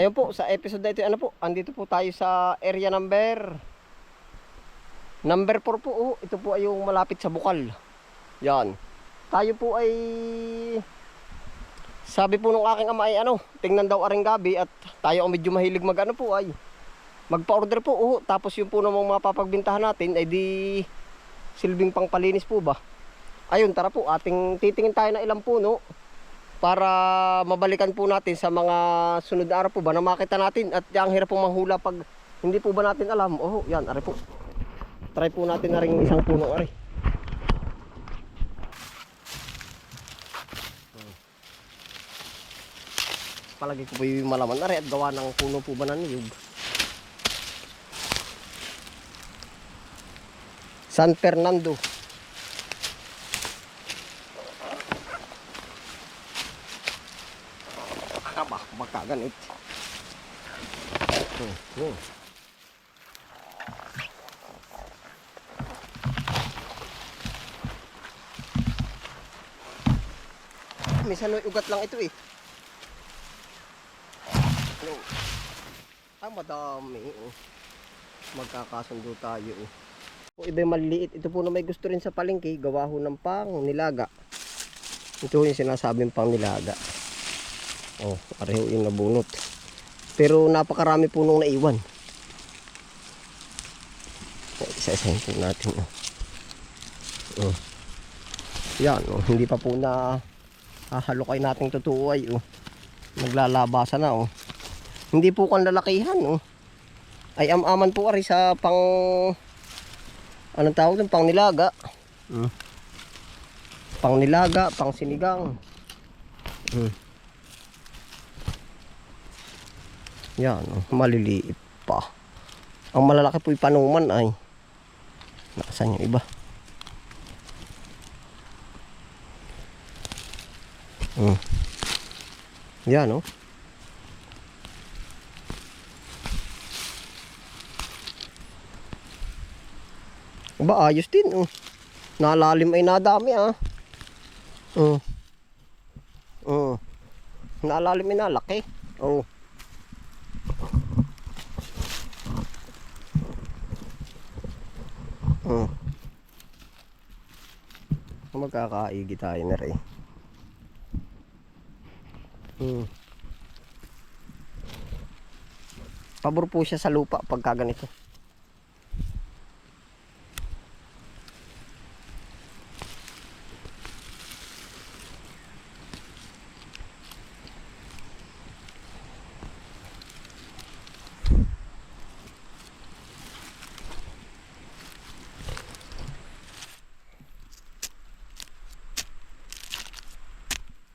Ayun po, sa episode na ito, ano po, andito po tayo sa area number number 4 po. Oh, ito po ay yung malapit sa Bukal. Yan. Tayo po ay sabi po nung aking ama ay ano, tingnan daw aring gabi at tayo ang medyo mahilig mag ano po ay magpa-order po. Oh, tapos yung po namang mapapagbintahan natin ay di silbing pangpalinis po ba? Ayun, tara po, ating titingin tayo na ilang puno para mabalikan po natin sa mga sunod na araw po ba na makita natin at ang hirap pong manghula pag hindi po ba natin alam. Oh, yan, ari po. Try po natin na rin isang puno ari. Palagi ko po yung malaman ari at gawa ng puno po ba na niyog. San Fernando. Aba, magkaganit. Hmm, hmm. Minsan ugat lang ito eh. Ano? Ah, madami. Oh. Magkakasundo tayo. Oh. Kung iba maliliit, ito po na may gusto rin sa palengke, gawa ho ng pang nilaga. Ito yung sinasabing pang nilaga. Oh, pareho yung nabunot. Pero napakarami po nung naiwan. Isa-isahin po natin. Oh. Oh. Yan, oh. hindi pa po na hahalukay natin totoo ay oh. Naglalabasa na oh. Hindi po kan lalakihan oh. Ay am-aman po ari sa pang anong tawag doon? Pang nilaga. Hmm. Pang nilaga, pang sinigang. Hmm. Yan, maliliit pa. Ang malalaki po yung panuman ay Nasaan yung iba? Hmm. Yan, oh. Ba, ayos din, oh. Nalalim ay nadami, ah. Oh. Oh. Nalalim ay nalaki. Oh. Magkakaigi tayo na rin. Hmm. Pabor po siya sa lupa pagka ganito.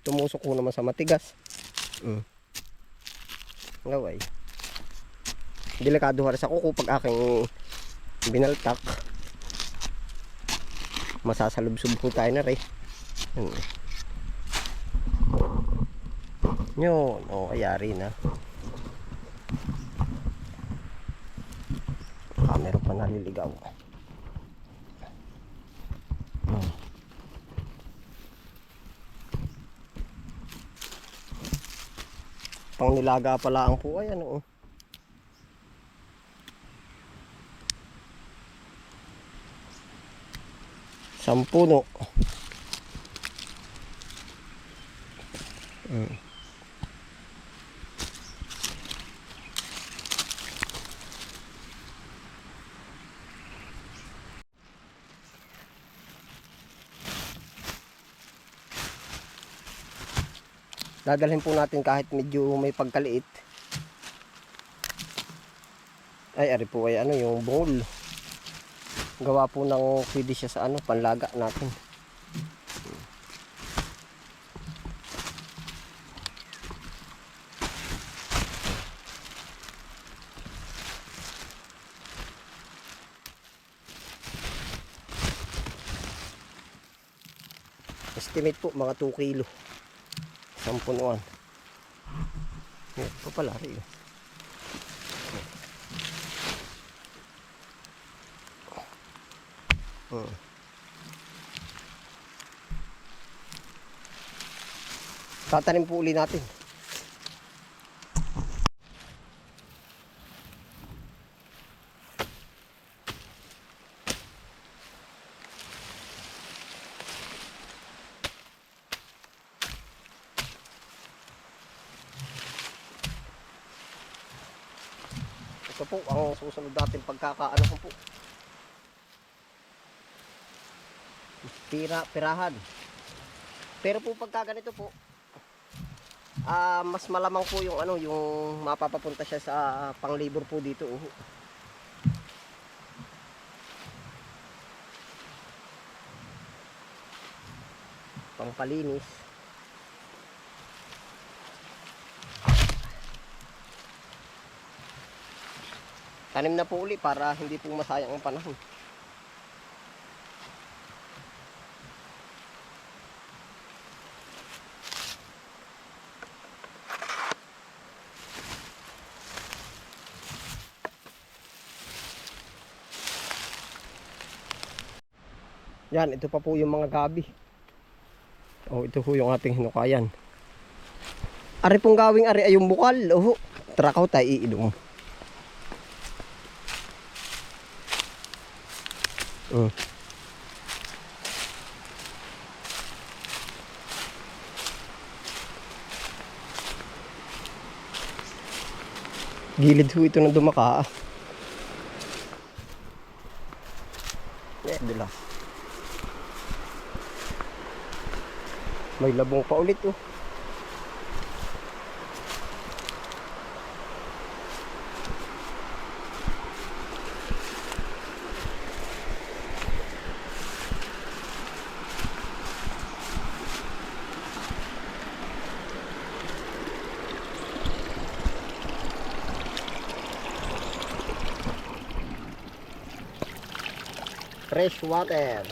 Tumusok ko naman sa matigas. Mm. Ngaway. Delikado hari sa kuko pag aking binaltak. Masasalubsob po tayo na rin. Hmm. Yun. O, ayari na. Ah, meron pa naliligaw. Pang nilaga pala ang po ay ano. oh. Sampuno. Mm. Dadalhin po natin kahit medyo may pagkaliit. Ay, ari po ay ano, yung bungol. Gawa po ng pwede siya sa ano, panlaga natin. Estimate po mga 2 kilo. Isang punuan. Yan pa pala rin. Hmm. Tatanim po uli natin. Ito po ang susunod natin pagkakaano ko po. Pira, pirahan. Pero po pagka ganito po, ah mas malamang po yung ano, yung mapapapunta siya sa panglibor po dito. Oh. Pangpalinis. Tanim na po uli para hindi po masayang ang panahon. Yan, ito pa po yung mga gabi. Oh, ito po yung ating hinukayan. Ari pong gawing ari ay yung bukal. Oh, trakaw tayo iidong. Mm. Gilid ho ito ng dumaka. Eh, dula. May labong pa ulit oh. Fresh water.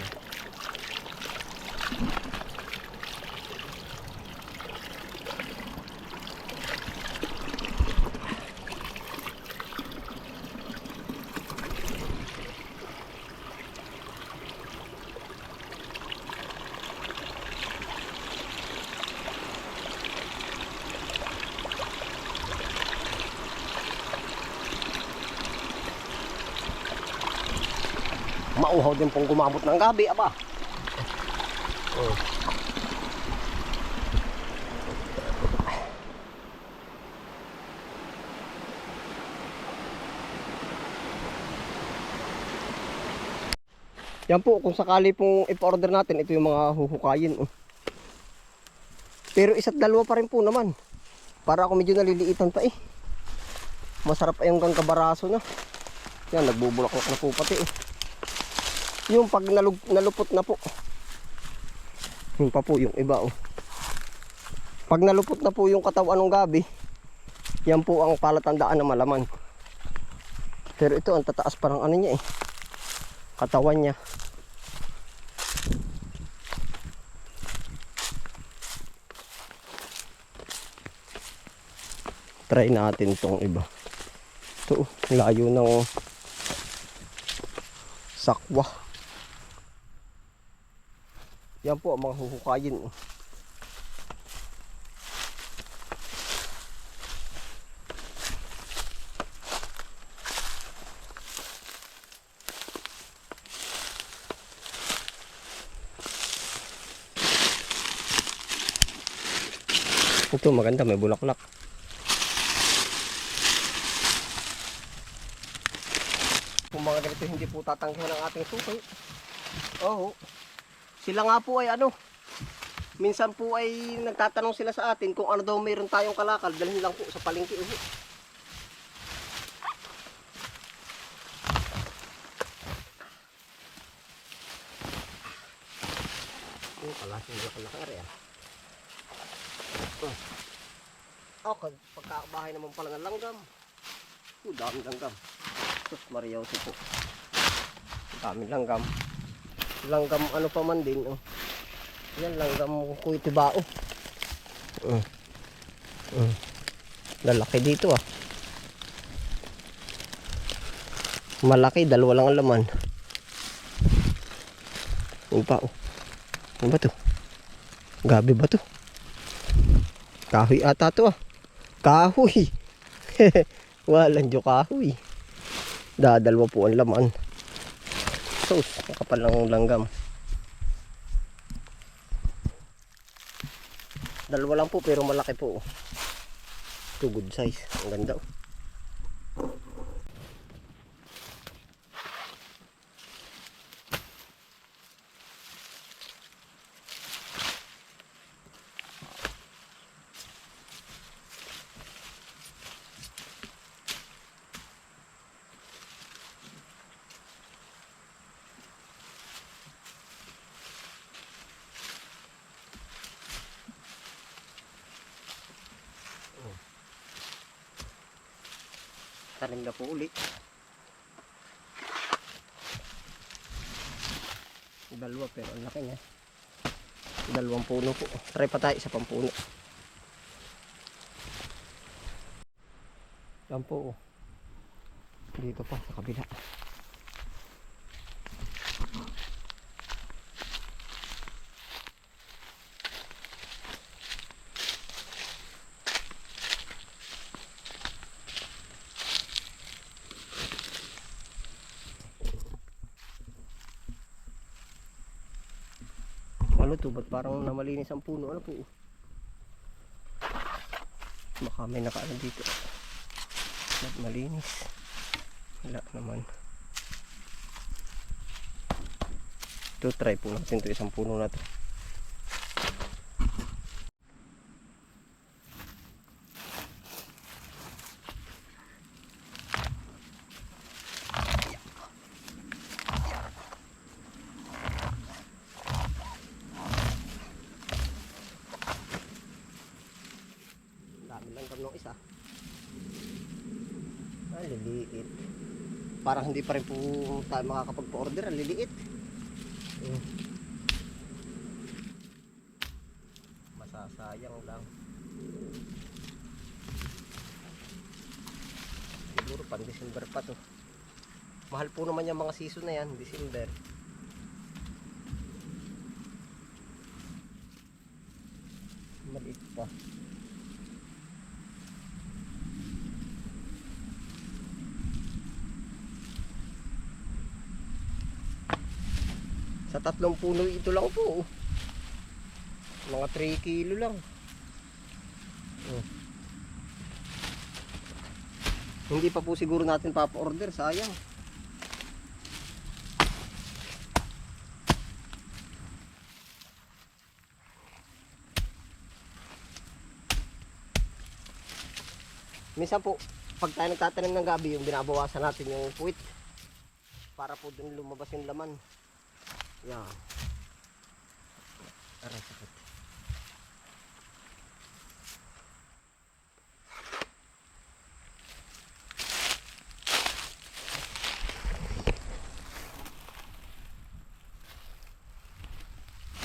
Mauhaw din pong gumamot ng gabi, aba. Oh. Yan po, kung sakali pong ipa-order natin, ito yung mga huhukayin. Oh. Pero isa't dalawa pa rin po naman. Para ako medyo naliliitan pa eh. Masarap pa yung gangkabaraso na. Yan, nagbubulaklak na po pati eh. Yung pag nalug, nalupot na po. Yung pa po yung iba oh. Pag nalupot na po yung katawan ng gabi, yan po ang palatandaan na malaman. Pero ito ang tataas parang ano niya eh. Katawan niya. Try natin tong iba. Ito, layo ng sakwa. Yan po ang mga huhukayin. oh. Ito maganda, may bulaklak. Kung mga ganito hindi po tatanggihan ng ating suki. Oo. Sila nga po ay ano, minsan po ay nagtatanong sila sa atin kung ano daw mayroon tayong kalakal, dalhin lang po sa palengke. ulit. Oh, kalasing na kalakari ah. Oh. Okay, pagkabahay naman pala ng langgam. Oh, daming langgam. Sus, Mariausi po. Daming langgam. Langgam ano pa man din. Oh. Yan, langgam kuitibao. Uh. Uh. Lalaki dito ah. Malaki, dalawa lang ang laman. Yung pa oh. Ano ba to? Gabi ba to? Kahoy ata to ah. Kahoy. Walang jo kahoy. Dadalwa po ang laman. Sus, nakapal lang langgam. Dalawa lang po pero malaki po. Ito good size. Ang ganda. oh. Tatanim na po uli. Dalawa pero ang laki niya. Dalawang puno po. Try pa tayo sa pampuno. Yan po. oh. Dito pa sa kabila. Ano to? Ba't parang namalinis ang puno? Ano po? Baka may nakaano dito. Ba't malinis? Wala naman. Ito, try po natin ito isang puno na to. Dami lang kami ng isa. Ay, liliit. Parang hindi pa rin po tayo makakapagpa-order. Ang liliit. Mm. Masasayang lang. Siguro pang December pa to. Mahal po naman yung mga season na yan, December. Tatlong puno ito lang po. oh. Mga 3 kilo lang. Oh. Hindi pa po siguro natin papa-order, sayang. Minsan po, pag tayo nagtatanim ng gabi, yung binabawasan natin yung puwit para po dun lumabas yung laman. Yan. Aray, sakit.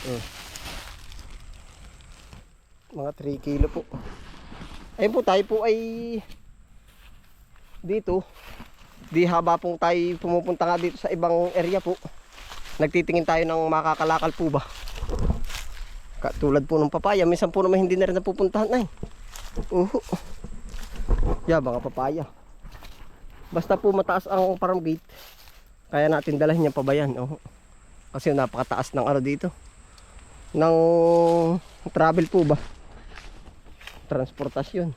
Mm. Mga 3 kilo po. Ayun po, tayo po ay dito. Di haba pong tayo pumupunta nga dito sa ibang area po nagtitingin tayo ng makakalakal po ba? Katulad po ng papaya. Minsan po naman hindi na rin napupuntahan ay. Uho yeah mga papaya. Basta po mataas ang farm gate kaya natin dalhin yung pabayan oh. kasi napakataas ng ano dito. Ng travel po ba? Transportasyon.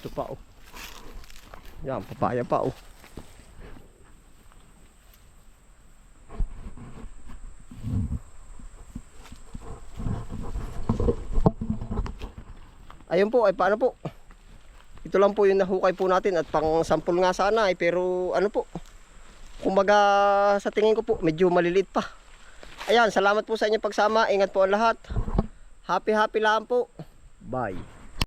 Ito pa oh. Yan papaya pa oh Ayun po, ay paano po? Ito lang po yung nahukay po natin at pang sample nga sana ay pero ano po? Kumbaga sa tingin ko po medyo maliliit pa. Ayan, salamat po sa inyong pagsama. Ingat po ang lahat. Happy happy lang po. Bye.